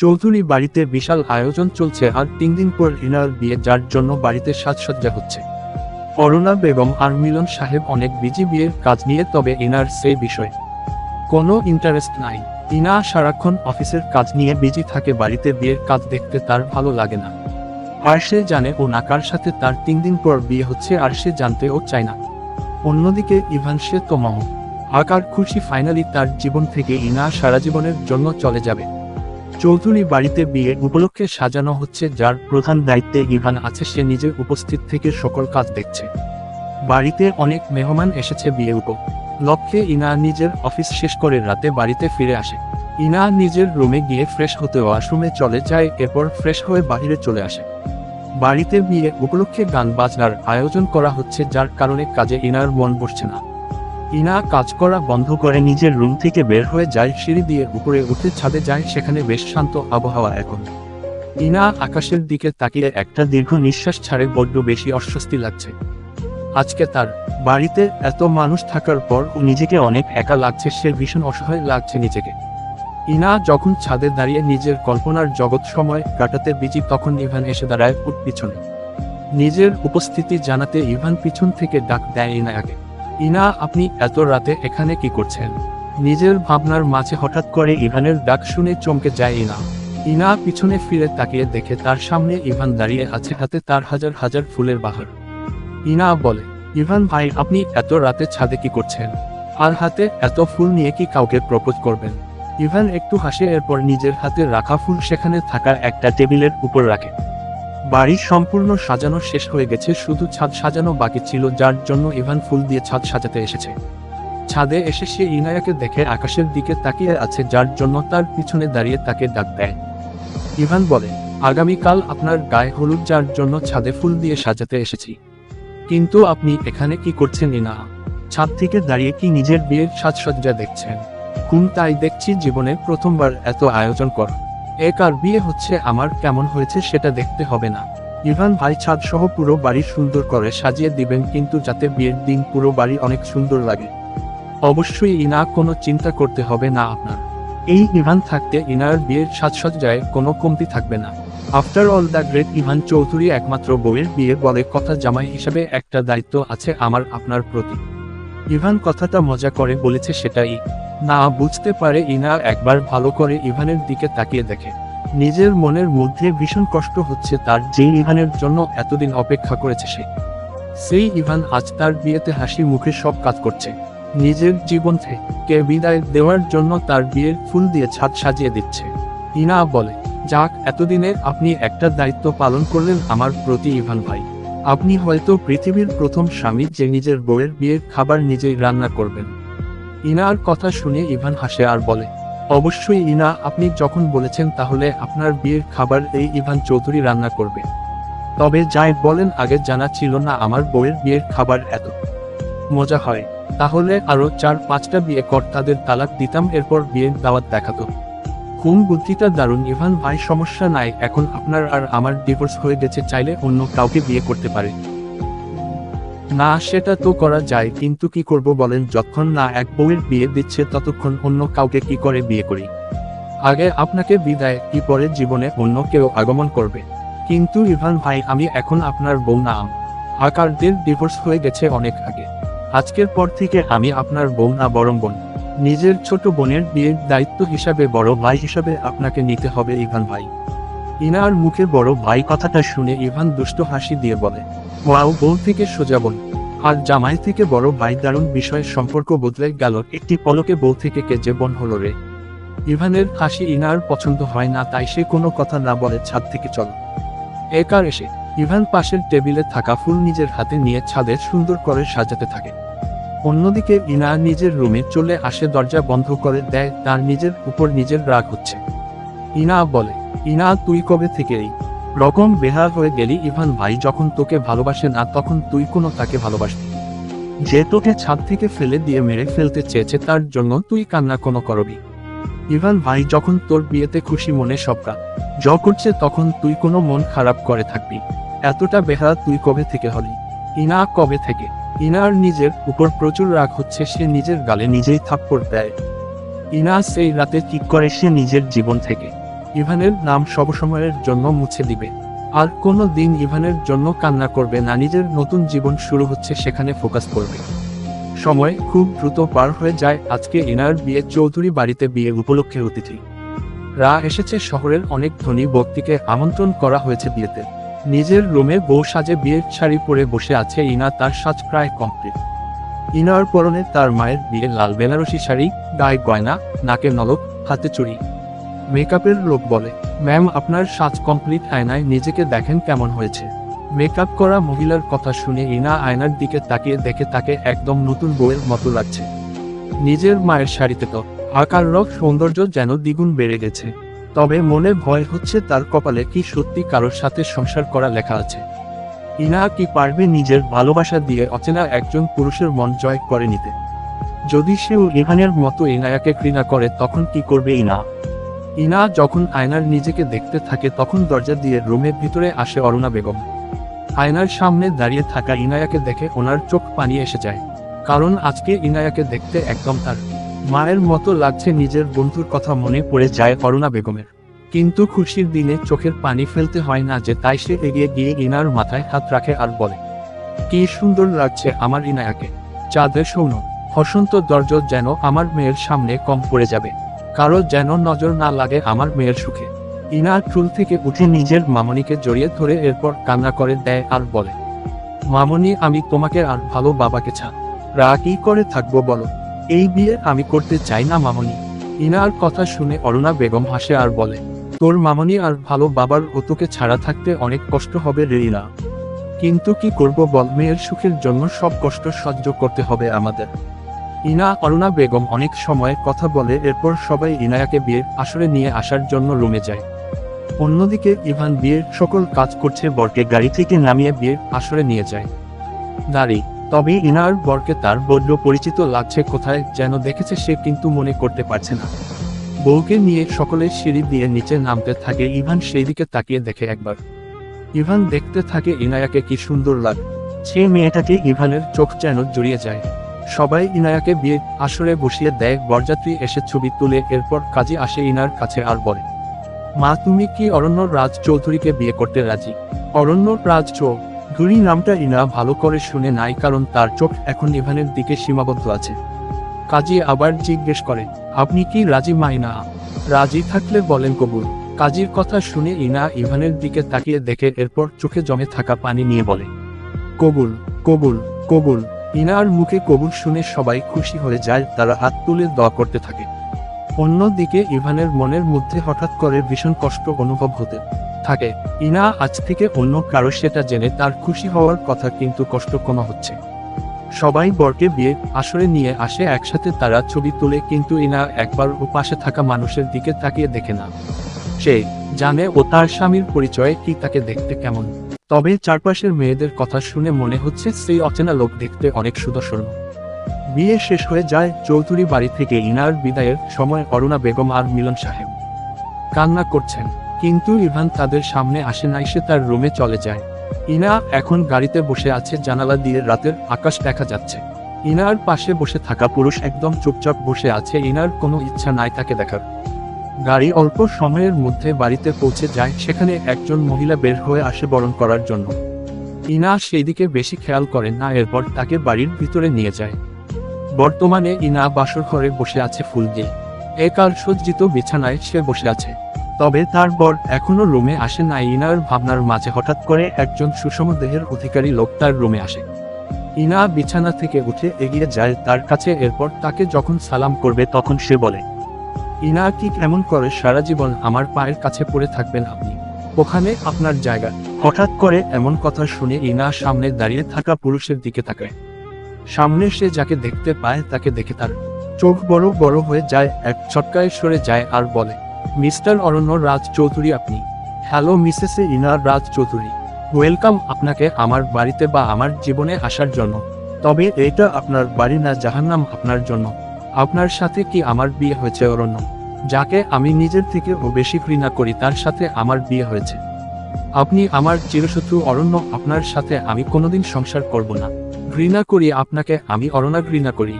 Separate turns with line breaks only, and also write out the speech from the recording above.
চৌধুরী বাড়িতে বিশাল আয়োজন চলছে আর তিন দিন পর ইনার বিয়ে, যার জন্য বাড়িতে সাজসজ্জা হচ্ছে। অরুণা বেগম আর মিলন সাহেব অনেক বিজি বিয়ের কাজ নিয়ে, তবে ইনার সেই বিষয়ে কোনো ইন্টারেস্ট নাই। ইনা সারাক্ষণ অফিসের কাজ নিয়ে বিজি থাকে, বাড়িতে বিয়ের কাজ দেখতে তার ভালো লাগে না। আর সে জানে ও নাকার সাথে তার তিন দিন পর বিয়ে হচ্ছে, আর সে জানতেও চায় না। অন্যদিকে ইভান সে তো মহ আকার খুশি ফাইনালি তার জীবন থেকে ইনা সারা জীবনের জন্য চলে যাবে। চৌধুরী বাড়িতে বিয়ে উপলক্ষে সাজানো হচ্ছে যার প্রধান দায়িত্বে ইভান আছে, সে নিজে উপস্থিত থেকে সকল কাজ দেখছে। বাড়িতে অনেক মেহমান এসেছে বিয়ে উপ লক্ষ্যে ইনা নিজের অফিস শেষ করে রাতে বাড়িতে ফিরে আসে। ইনা নিজের রুমে গিয়ে ফ্রেশ হতে ওয়াশরুমে চলে যায়, এরপর ফ্রেশ হয়ে বাইরে চলে আসে। বাড়িতে বিয়ে উপলক্ষে গান বাজনার আয়োজন করা হচ্ছে, যার কারণে কাজে ইনার মন বসছে না। ইনা কাজ করা বন্ধ করে নিজের রুম থেকে বের হয়ে যায় সিঁড়ি দিয়ে উপরে উঠে ছাদে যায় সেখানে বেশ শান্ত আবহাওয়া এখন। ইনা আকাশের দিকে তাকিয়ে একটা দীর্ঘ নিঃশ্বাস ছাড়ে বড্ড বেশি অস্বস্তি লাগছে। আজকে তার বাড়িতে এত মানুষ থাকার পর ও নিজেকে অনেক একা লাগছে, সে ভীষণ অসহায় লাগছে নিজেকে। ইনা যখন ছাদে দাঁড়িয়ে নিজের কল্পনার জগৎ সময় কাটাতে বিজি তখন ইভান এসে দাঁড়ায় উঠ পিছনে। নিজের উপস্থিতি জানাতে ইভান পিছন থেকে ডাক দেয় ইনায়াকে ইনা, আপনি এত রাতে এখানে কি করছেন? নিজের ভাবনার মাঝে হঠাৎ করে ইভানের ডাক শুনে চমকে যায় ইনা। ইনা পিছনে ফিরে তাকিয়ে দেখে তার সামনে ইভান দাঁড়িয়ে আছে, হাতে তার হাজার হাজার ফুলের বাহার। ইনা বলে, ইভান ভাই, আপনি এত রাতে ছাদে কি করছেন? আর হাতে এত ফুল নিয়ে কি কাউকে প্রপোজ করবেন? ইভান একটু হাসে, এরপর নিজের হাতে রাখা ফুল সেখানে থাকা একটা টেবিলের উপর রাখে। বাড়ি সম্পূর্ণ সাজানো শেষ হয়ে গেছে, শুধু ছাদ সাজানো বাকি ছিল, যার জন্য ইভান ফুল দিয়ে ছাদ সাজাতে এসেছে। ছাদে এসে সে ইনায়াকে দেখে আকাশের দিকে তাকিয়ে আছে, যার জন্য তার পিছনে দাঁড়িয়ে তাকে ডাক দেয়। ইভান বলে, আগামীকাল আপনার গায়ে হলুদ, যার জন্য ছাদে ফুল দিয়ে সাজাতে এসেছি। কিন্তু আপনি এখানে কি করছেন, ইনা? ছাদ থেকে দাঁড়িয়ে কি নিজের বিয়ের সাজসজ্জা দেখছেন? হুম তাই দেখছি, জীবনে প্রথমবার এত আয়োজন কর। এক আর বিয়ে হচ্ছে আমার কেমন হয়েছে সেটা দেখতে হবে না। ইভান ভাই ছাদ সহ পুরো বাড়ি সুন্দর করে সাজিয়ে দিবেন কিন্তু যাতে বিয়ের দিন পুরো বাড়ি অনেক সুন্দর লাগে। অবশ্যই ইনা কোনো চিন্তা করতে হবে না আপনার। এই ইভান থাকতে ইনার বিয়ের সাজসজ্জায় কোনো কমতি থাকবে না। After all the great Ivan Chowdhury একমাত্র বউয়ের বিয়ে বলে কথা জামাই হিসাবে একটা দায়িত্ব আছে আমার, আপনার প্রতি। ইভান কথাটা মজা করে বলেছে সেটাই। না বুঝতে পারে ইনা একবার ভালো করে ইভানের দিকে তাকিয়ে দেখে। নিজের মনের মধ্যে ভীষণ কষ্ট হচ্ছে তার যে ইভানের জন্য এতদিন অপেক্ষা করেছে সে। সেই ইভান আজ তার বিয়েতে হাসি মুখে সব কাজ করছে। নিজের জীবন থেকে বিদায় দেওয়ার জন্য তার বিয়ের ফুল দিয়ে ছাদ সাজিয়ে দিচ্ছে। ইনা বলে, যাক, এতদিনে আপনি একটা দায়িত্ব পালন করলেন আমার প্রতি ইভান ভাই। আপনি হয়তো পৃথিবীর প্রথম স্বামী যে নিজের বউয়ের বিয়ের খাবার নিজেই রান্না করবেন। ইনার কথা শুনে ইভান হাসে আর বলে, অবশ্যই ইনা, আপনি যখন বলেছেন তাহলে আপনার বিয়ের খাবার এই ইভান চৌধুরী রান্না করবে। তবে যাই বলেন, আগে জানা ছিল না আমার বউয়ের বিয়ের খাবার এত মজা হয়। তাহলে আরও চার পাঁচটা বিয়ে কর, তাদের তালাক দিতাম, এরপর বিয়ের দাওয়াত দেখাতো। কোন বুদ্ধিটা দারুণ, ইভান ভাই সমস্যা নাই, এখন আপনার আর আমার ডিভোর্স হয়ে গেছে, চাইলে অন্য কাউকে বিয়ে করতে পারে। না, সেটা তো করা যায়, কিন্তু কি করব বলেন যতক্ষণ না এক বউয়ের বিয়ে দিচ্ছে, ততক্ষণ অন্য কাউকে কি করে বিয়ে করি? আগে আপনাকে বিদায়, কি পরে জীবনে অন্য কেউ আগমন করবে? কিন্তু ইভান ভাই, আমি এখন আপনার বউ না। আকারদের ডিভোর্স হয়ে গেছে অনেক আগে। আজকের পর থেকে আমি আপনার বউ না, বরং বোন। নিজের ছোট বোনের বিয়ের দায়িত্ব হিসাবে, বড় ভাই হিসাবে আপনাকে নিতে হবে ইভান ভাই। ইনার মুখে বড় ভাই কথাটা শুনে ইভান দুষ্ট হাসি দিয়ে বলে, ওয়াও, বউ থেকে সোজা বোন। আর জামাই থেকে বড় ভাই দারুণ বিষয়ের সম্পর্ক বদলে গেল, একটি পলকে বউ থেকে কে যে বোন হলো রে? ইভানের হাসি ইনার পছন্দ হয় না, তাই সে কোনো কথা না বলে ছাদ থেকে চল। একার এসে? ইভান পাশের টেবিলে থাকা ফুল নিজের হাতে নিয়ে ছাদে সুন্দর করে সাজাতে থাকে। অন্যদিকে ইনা নিজের রুমে চলে আসে, দরজা বন্ধ করে দেয়, তার নিজের উপর নিজের রাগ হচ্ছে। ইনা বলে ইনা, তুই কবে থেকেই? রকম বেহার হয়ে গেলি ইভান ভাই, যখন তোকে ভালোবাসে না, তখন তুই কোনো তাকে ভালোবাসবি? যে তোকে ছাদ থেকে ফেলে দিয়ে মেরে ফেলতে চেয়েছে, তার জন্য তুই কান্না কোনো করবি? ইভান ভাই, যখন তোর বিয়েতে খুশি মনে সবকা, জ করছে, তখন তুই কোনো মন খারাপ করে থাকবি। এতটা বেহারা তুই কবে থেকে হলি? ইনা কবে থেকে? ইনার নিজের উপর প্রচুর রাগ হচ্ছে, সে নিজের গালে নিজেই থাপ্পড় দেয়। ইনা সেই রাতে ঠিক করে সে নিজের জীবন থেকে ইভানের নাম সবসময়ের জন্য মুছে দিবে। আর কোনো দিন ইভানের জন্য কান্না করবে না, নিজের নতুন জীবন শুরু হচ্ছে সেখানে ফোকাস করবে। সময় খুব দ্রুত পার হয়ে যায়, আজকে ইনার বিয়ে চৌধুরী বাড়িতে বিয়ে উপলক্ষে অতিথি। রা এসেছে শহরের অনেক ধনী ব্যক্তিকে আমন্ত্রণ করা হয়েছে বিয়েতে। নিজের রুমে বউ সাজে বিয়ের শাড়ি পরে বসে আছে ইনা, তার সাজ প্রায় কমপ্লিট। ইনার পরনে তার মায়ের বিয়ে লাল বেনারসি শাড়ি, গায়ে গয়না, নাকে নলক, হাতে চুড়ি। মেকআপের লোক বলে, ম্যাম, আপনার সাজ কমপ্লিট আয়নায় নিজেকে দেখেন কেমন হয়েছে। মেকআপ করা মহিলার কথা শুনে ইনা আয়নার দিকে তাকিয়ে দেখে তাকে একদম নতুন বউয়ের মতো লাগছে। নিজের মায়ের শাড়িতে তো আকার রক সৌন্দর্য যেন দ্বিগুণ বেড়ে গেছে। তবে মনে ভয় হচ্ছে তার কপালে কি সত্যি কারোর সাথে সংসার করা লেখা আছে। ইনা কি পারবে নিজের ভালোবাসা দিয়ে অচেনা একজন পুরুষের মন জয় করে নিতে? যদি সেও ইভানের মতো ইনায়াকে ঘৃণা করে, তখন কি করবে ইনা? ইনা যখন আয়নার নিজেকে দেখতে থাকে তখন দরজা দিয়ে রুমের ভিতরে আসে অরুণা বেগম। আয়নার সামনে দাঁড়িয়ে থাকা ইনায়াকে দেখে ওনার চোখ পানি এসে যায়। কারণ আজকে ইনায়াকে দেখতে একদম তার মায়ের মতো লাগছে নিজের বন্ধুর কথা মনে পড়ে যায় অরুণা বেগমের। কিন্তু খুশির দিনে চোখের পানি ফেলতে হয় না যে তাই সে এগিয়ে গিয়ে ইনার মাথায় হাত রাখে আর বলে, কি সুন্দর লাগছে আমার ইনায়াকে। চাঁদের সৌন হসন্ত দরজ যেন আমার মেয়ের সামনে কম পড়ে যাবে। কারও যেন নজর না লাগে আমার মেয়ের সুখে। ইনার চুল থেকে উঠে নিজের মামনিকে জড়িয়ে ধরে এরপর কান্না করে দেয় আর বলে, মামনি, আমি তোমাকে আর ভালো বাবাকে ছা রা, কি করে থাকব বলো? এই বিয়ে আমি করতে চাই না, মামনি। ইনার কথা শুনে অরুণা বেগম হাসে আর বলে, তোর মামনি আর ভালো বাবার ও তোকে ছাড়া থাকতে অনেক কষ্ট হবে রে ইনা। কিন্তু কি করব বল? মেয়ের সুখের জন্য সব কষ্ট সহ্য করতে হবে আমাদের। ইনা অরুণা বেগম অনেক সময় কথা বলে, এরপর সবাই ইনায়াকে বিয়ের আসরে নিয়ে আসার জন্য রুমে যায়। অন্যদিকে ইভান বিয়ের সকল কাজ করছে বরকে গাড়ি থেকে নামিয়ে বিয়ের আসরে নিয়ে যায়। নারী, তবে ইনার বরকে তার বড্ড পরিচিত লাগছে কোথায়, যেন দেখেছে সে কিন্তু মনে করতে পারছে না। বউকে নিয়ে সকলে সিঁড়ি দিয়ে নিচে নামতে থাকে, ইভান সেই দিকে তাকিয়ে দেখে একবার। ইভান দেখতে থাকে ইনায়াকে কি সুন্দর লাগে, সে মেয়েটাকে ইভানের চোখ যেন জড়িয়ে যায়। সবাই ইনায়াকে বিয়ে, আসরে বসিয়ে দেয়, বরযাত্রী এসে ছবি তুলে, এরপর কাজে আসে ইনার কাছে আর বলে, মা, তুমি কি অরণ্য রাজ চৌধুরীকে বিয়ে করতে রাজি? অরণ্য রাজ চৌধুরী নামটা ইনা ভালো করে শুনে নাই কারণ তার চোখ এখন ইভানের দিকে সীমাবদ্ধ আছে। কাজী আবার জিজ্ঞেস করে, আপনি কি রাজি মাইনা রাজি থাকলে বলেন কবুল। কাজীর কথা শুনে ইনা ইভানের দিকে তাকিয়ে দেখে এরপর চোখে জমে থাকা পানি নিয়ে বলে, কবুল কবুল কবুল। ইনার মুখে কবুল শুনে সবাই খুশি হয়ে যায়, তারা হাত তুলে দোয়া করতে থাকে। অন্যদিকে ইভানের মনের মধ্যে হঠাৎ করে ভীষণ কষ্ট অনুভব হতে থাকে। ইনা আজ থেকে অন্য কারও সেটা জেনে তার খুশি হওয়ার কথা কিন্তু কষ্ট কোনো হচ্ছে। সবাই বরকে বিয়ে আসরে নিয়ে আসে, একসাথে তারা ছবি তুলে, কিন্তু ইনা একবার ও পাশে থাকা মানুষের দিকে তাকিয়ে দেখে না। সে জানে ও তার স্বামীর পরিচয়ে কি তাকে দেখতে কেমন। তবে চারপাশের মেয়েদের কথা শুনে মনে হচ্ছে সেই অচেনা লোক দেখতে অনেক সুদর্শন। বিয়ে শেষ হয়ে যায় চৌধুরী বাড়ি থেকে ইনার বিদায়ের সময় অরুণা বেগম আর মিলন সাহেব। কান্না করছেন, কিন্তু ইভান তাদের সামনে আসে নাই সে তার রুমে চলে যায়। ইনা এখন গাড়িতে বসে আছে, জানালা দিয়ে রাতের আকাশ দেখা যাচ্ছে। ইনার পাশে বসে থাকা পুরুষ একদম চুপচাপ বসে আছে, ইনার কোনো ইচ্ছা নাই তাকে দেখার। গাড়ি অল্প সময়ের মধ্যে বাড়িতে পৌঁছে যায়, সেখানে একজন মহিলা বের হয়ে আসে বরণ করার জন্য। ইনা সেই দিকে বেশি খেয়াল করে না, এরপর তাকে বাড়ির ভিতরে নিয়ে যায়। বর্তমানে ইনা বাসর ঘরে বসে আছে ফুল দিয়ে। একার সজ্জিত বিছানায় সে বসে আছে। তবে তার বর এখনও রুমে আসে না, ইনার ভাবনার মাঝে হঠাৎ করে একজন সুষম দেহের অধিকারী লোক তার রুমে আসে। ইনা বিছানা থেকে উঠে এগিয়ে যায় তার কাছে, এরপর তাকে যখন সালাম করবে তখন সে বলে ইনা কি কেমন করে সারা জীবন আমার পায়ের কাছে পড়ে থাকবেন আপনি? ওখানে আপনার জায়গা। হঠাৎ করে এমন কথা শুনে ইনা সামনে দাঁড়িয়ে থাকা পুরুষের দিকে তাকায়। সামনে সে যাকে দেখতে পায় তাকে দেখে তার চোখ বড় বড় হয়ে যায়, এক ছটকায় সরে যায় আর বলে, মিস্টার অরণ্য রাজ চৌধুরী আপনি। Hello Mrs Inar Raj Chowdhury. Welcome আপনাকে আমার বাড়িতে বা আমার জীবনে আসার জন্য। তবে এটা আপনার বাড়ি না জাহান্নাম আপনার জন্য। আপনার সাথে কি আমার বিয়ে হয়েছে অরণ্য? যাকে আমি নিজের থেকে বেশি ঘৃণা করি, তার সাথে আমার বিয়ে হয়েছে। আপনি আমার চিরশত্রু অরণ্য, আপনার সাথে আমি কোনোদিন সংসার করব না। ঘৃণা করি আপনাকে, আমি অরণা ঘৃণা করি।